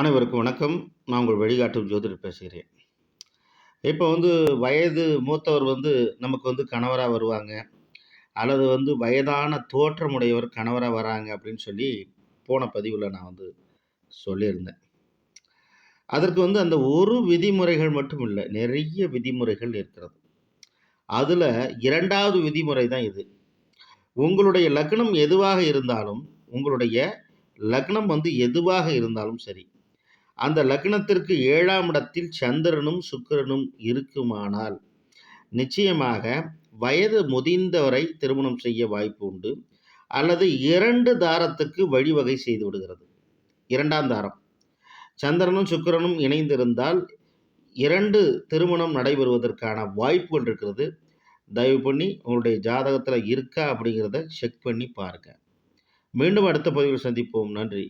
அனைவருக்கும் வணக்கம். நான் உங்கள் வழிகாட்டும் ஜோதிடர் பேசுகிறேன். இப்போ வந்து வயது மூத்தவர் வந்து நமக்கு வந்து கணவராக வருவாங்க. அல்லது வந்து வயதான தோற்றமுடையவர் கணவராக வராங்க அப்படின்னு சொல்லி போன பதிவில் நான் வந்து சொல்லியிருந்தேன். அதற்கு வந்து அந்த ஒரு விதிமுறைகள் மட்டும் இல்லை நிறைய விதிமுறைகள் இருக்கிறது. அதில் இரண்டாவது விதிமுறை தான் இது. உங்களுடைய லக்னம் எதுவாக இருந்தாலும் உங்களுடைய லக்னம் வந்து எதுவாக இருந்தாலும் சரி அந்த லக்னத்திற்கு ஏழாம் இடத்தில் சந்திரனும் சுக்கிரனும் இருக்குமானால் நிச்சயமாக வயது முதிர்ந்தவரை திருமணம் செய்ய வாய்ப்பு உண்டு. அல்லது இரண்டு தாரத்துக்கு வழிவகை செய்து விடுகிறது. இரண்டாம் தாரம். சந்திரனும் சுக்கிரனும் இணைந்திருந்தால் இரண்டு திருமணம் நடைபெறுவதற்கான வாய்ப்புகள் இருக்கிறது. தயவு பண்ணி உங்களுடைய ஜாதகத்தில் இருக்கா அப்படிங்கிறத செக் பண்ணி பாருங்கள் மீண்டும் அடுத்த பதிவில் சந்திப்போம். நன்றி.